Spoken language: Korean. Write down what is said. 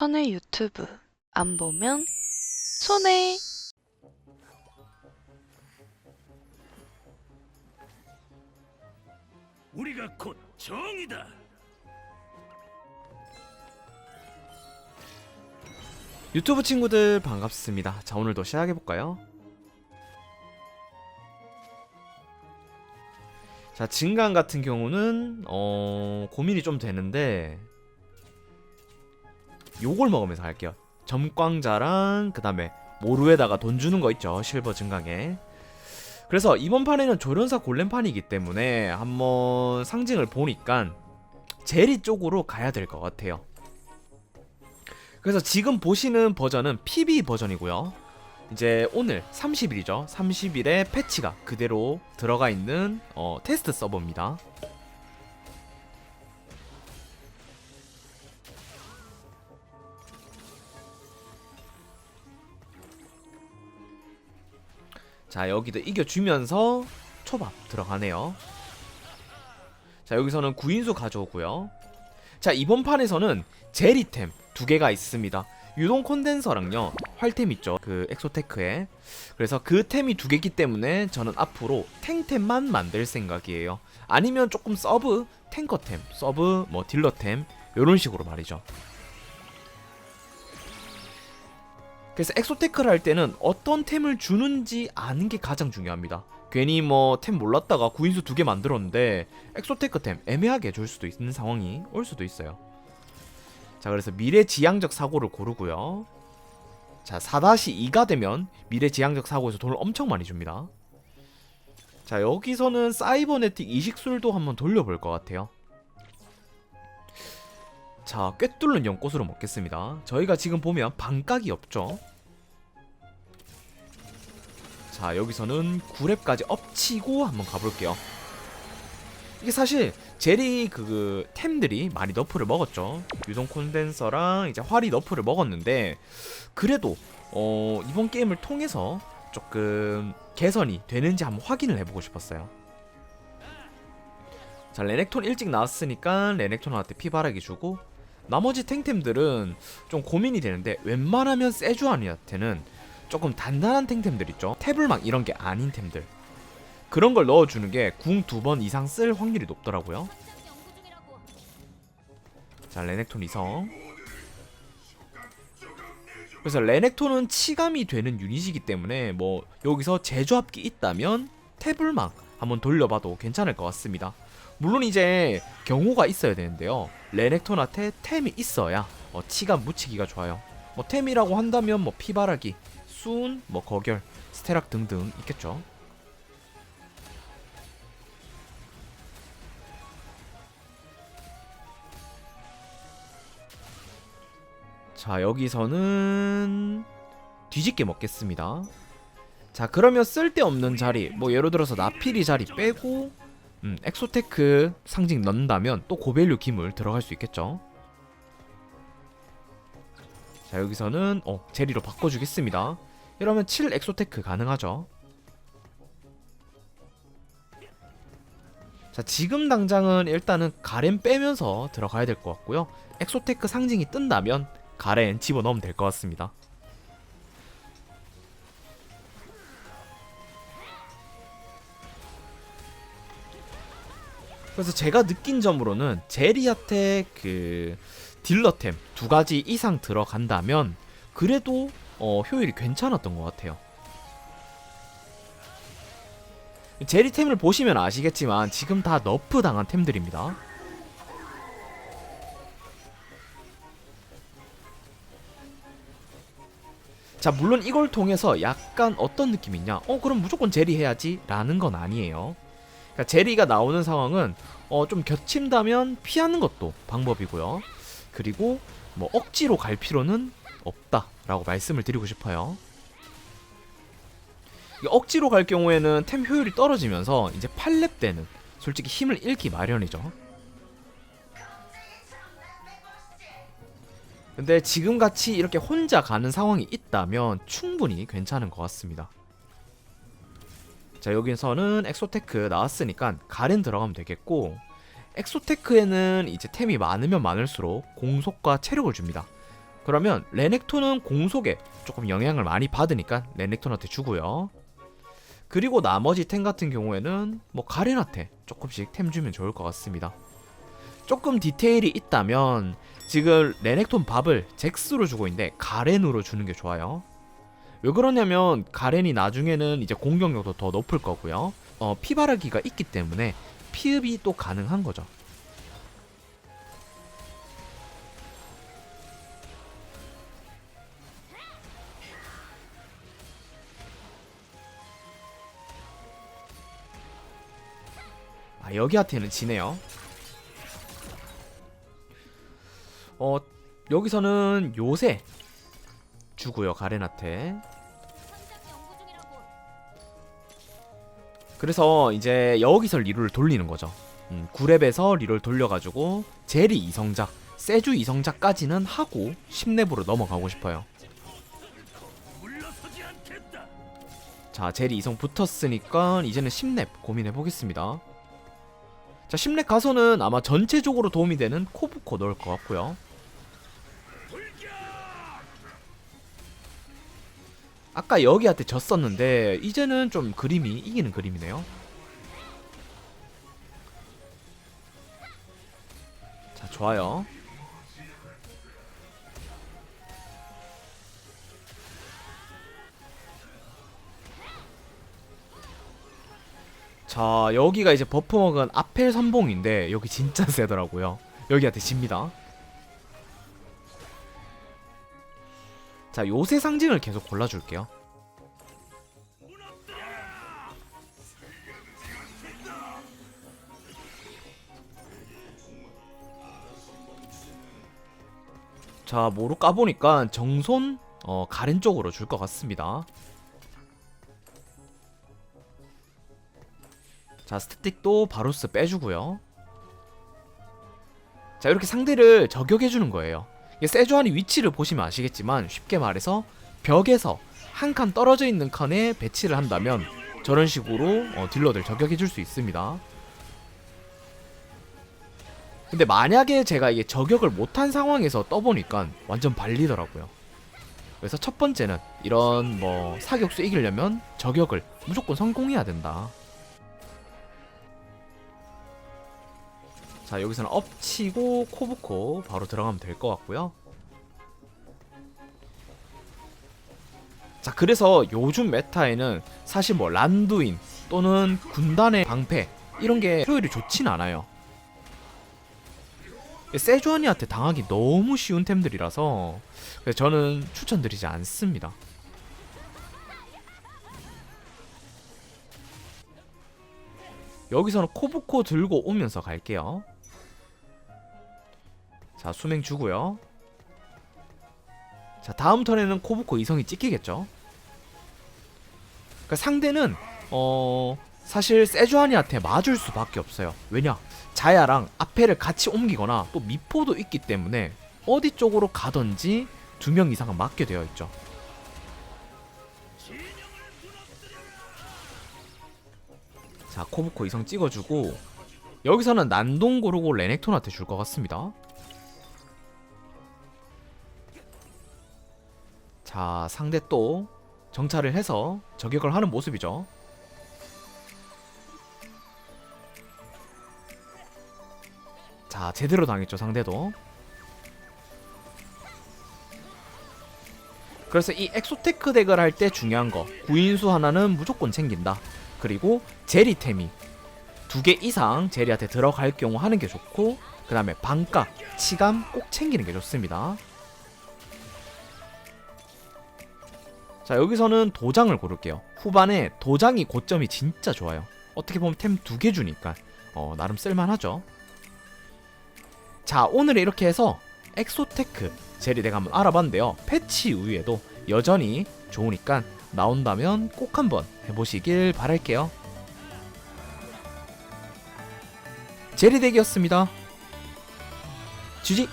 선의 유튜브 안 보면 손해. 우리가 곧 정이다. 유튜브 친구들 반갑습니다. 자 오늘도 시작해 볼까요? 자 진강 같은 경우는 어 고민이 좀 되는데 요걸 먹으면서 할게요. 점광자랑 그 다음에 모루에다가 돈 주는 거 있죠 실버 증강에. 그래서 이번 판에는 조련사 골렘판이기 때문에 한번 상징을 보니까 제리 쪽으로 가야 될 것 같아요. 그래서 지금 보시는 버전은 PB 버전이고요. 이제 오늘 30일이죠. 30일에 패치가 그대로 들어가 있는 어, 테스트 서버입니다. 자 여기도 이겨주면서 초밥 들어가네요. 자 여기서는 구인수 가져오고요. 자 이번 판에서는 제리템 두 개가 있습니다. 유동 콘덴서랑요 활템 있죠 그 엑소테크에 그래서 그 템이 두 개기 때문에 저는 앞으로 탱템만 만들 생각이에요 아니면 조금 서브 탱커템 서브 뭐 딜러템 요런 식으로 말이죠 그래서 엑소테크를 할 때는 어떤 템을 주는지 아는 게 가장 중요합니다. 괜히 뭐 템 몰랐다가 구인수 두 개 만들었는데 엑소테크 템 애매하게 줄 수도 있는 상황이 올 수도 있어요. 자 그래서 미래지향적 사고를 고르고요. 자 4-2가 되면 미래지향적 사고에서 돈을 엄청 많이 줍니다. 자 여기서는 사이버네틱 이식술도 한번 돌려볼 것 같아요 자 꿰뚫는 연꽃으로 먹겠습니다 저희가 지금 보면 반각이 없죠 자 여기서는 9렙까지 엎치고 한번 가볼게요 이게 사실 제리 그 템들이 많이 너프를 먹었죠. 유동 콘덴서랑 이제 활이 너프를 먹었는데 그래도 어 이번 게임을 통해서 조금 개선이 되는지 한번 확인을 해보고 싶었어요. 자 레넥톤 일찍 나왔으니까 레넥톤한테 피바라기 주고 나머지 탱템들은 좀 고민이 되는데 웬만하면 세주아니한테는 조금 단단한 탱템들 있죠. 태블막 이런 게 아닌 템들 그런 걸 넣어주는 게 궁 두 번 이상 쓸 확률이 높더라고요. 자, 레넥톤 이성. 그래서 레넥톤은 치감이 되는 유닛이기 때문에 뭐 여기서 제조합기 있다면 태블망 한번 돌려봐도 괜찮을 것 같습니다. 물론 이제 경호가 있어야 되는데요. 레넥톤한테 템이 있어야 어, 치감 묻히기가 좋아요. 뭐 템이라고 한다면 뭐 피바라기, 순, 뭐 거결, 스테락 등등 있겠죠. 자 여기서는 뒤집게 먹겠습니다 자 그러면 쓸데없는 자리 뭐 예를 들어서 나피리 자리 빼고 음, 엑소테크 상징 넣는다면 또 고밸류 기물 들어갈 수 있겠죠? 자 여기서는 어 제리로 바꿔주겠습니다. 이러면 7 엑소테크 가능하죠? 자 지금 당장은 일단은 가렘 빼면서 들어가야 될 것 같고요. 엑소테크 상징이 뜬다면 가렌 집어넣으면 될 것 같습니다. 그래서 제가 느낀 점으로는 제리한테 그 딜러템 두 가지 이상 들어간다면 그래도 어, 효율이 괜찮았던 것 같아요. 제리템을 보시면 아시겠지만 지금 다 너프 당한 템들입니다. 자 물론 이걸 통해서 약간 어떤 느낌이냐 어 그럼 무조건 제리 해야지 라는 건 아니에요 그러니까 제리가 나오는 상황은 어 좀 겹친다면 피하는 것도 방법이고요. 그리고 뭐 억지로 갈 필요는 없다 라고 말씀을 드리고 싶어요. 억지로 갈 경우에는 템 효율이 떨어지면서 이제 8렙 때는 솔직히 힘을 잃기 마련이죠. 근데 지금같이 이렇게 혼자 가는 상황이 있다면 충분히 괜찮은 것 같습니다. 자 여기서는 엑소테크 나왔으니까 가렌 들어가면 되겠고 엑소테크에는 이제 템이 많으면 많을수록 공속과 체력을 줍니다. 그러면 레넥톤은 공속에 조금 영향을 많이 받으니까 레넥톤한테 주고요. 그리고 나머지 템 같은 경우에는 뭐 가렌한테 조금씩 템 주면 좋을 것 같습니다. 조금 디테일이 있다면 지금 레넥톤 밥을 잭스로 주고 있는데 가렌으로 주는 게 좋아요. 왜 그러냐면 가렌이 나중에는 이제 공격력도 더 높을 거고요. 어, 피바라기가 있기 때문에 피흡이 또 가능한 거죠. 아, 여기한테는 지네요. 어, 여기서는 요새 주고요, 가렌한테. 그래서 이제 여기서 리롤을 돌리는 거죠. 음, 9렙에서 리롤 돌려가지고 제리 이성작, 세주 이성작까지는 하고 10렙으로 넘어가고 싶어요. 자, 제리 이성 붙었으니까 이제는 10렙 고민해 보겠습니다. 자, 10렙 가서는 아마 전체적으로 도움이 되는 코브코 넣을 것 같고요. 아까 여기한테 졌었는데 이제는 좀 그림이 이기는 그림이네요. 자, 좋아요. 자, 여기가 이제 버프 먹은 아펠 선봉인데 여기 진짜 세더라고요. 여기한테 집니다. 자, 요새 상징을 계속 골라줄게요. 자, 뭐로 까보니까 정손 어, 가렌 쪽으로 줄 것 같습니다. 자, 스태틱도 바로스 빼주고요. 자, 이렇게 상대를 저격해주는 거예요. 이게 세주안이 위치를 보시면 아시겠지만 쉽게 말해서 벽에서 한 칸 떨어져 있는 칸에 배치를 한다면 저런 식으로 어, 딜러들 저격해 줄 수 있습니다. 근데 만약에 제가 이게 저격을 못한 상황에서 떠보니까 완전 발리더라고요. 그래서 첫 번째는 이런 뭐 사격수 이기려면 저격을 무조건 성공해야 된다. 자 여기서는 엎치고 코브코 바로 들어가면 될 것 같고요. 자 그래서 요즘 메타에는 사실 뭐 란두인 또는 군단의 방패 이런 게 효율이 좋진 않아요. 세주아니한테 당하기 너무 쉬운 템들이라서 저는 추천드리지 않습니다. 여기서는 코브코 들고 오면서 갈게요. 자 수맹 주고요. 자 다음 턴에는 코브코 이성이 찍히겠죠. 그러니까 상대는 어 사실 세주아니한테 맞을 수밖에 없어요. 왜냐 자야랑 아페를 같이 옮기거나 또 미포도 있기 때문에 어디 쪽으로 가든지 두 명 이상은 맞게 되어 있죠. 자 코브코 이성 찍어주고 여기서는 난동 고르고 레넥톤한테 줄 것 같습니다. 자 상대 또 정찰을 해서 저격을 하는 모습이죠. 자 제대로 당했죠 상대도. 그래서 이 엑소테크 덱을 할 때 중요한 거 구인수 하나는 무조건 챙긴다. 그리고 제리템이 두 개 이상 제리한테 들어갈 경우 하는 게 좋고 그 다음에 반값, 치감 꼭 챙기는 게 좋습니다. 자 여기서는 도장을 고를게요. 후반에 도장이 고점이 진짜 좋아요. 어떻게 보면 템 두 개 주니까 어, 나름 쓸만하죠. 자 오늘 이렇게 해서 엑소테크 제리 내가 한번 알아봤는데요. 패치 이후에도 여전히 좋으니까 나온다면 꼭 한번 해보시길 바랄게요. 제리 덱이었습니다. 주지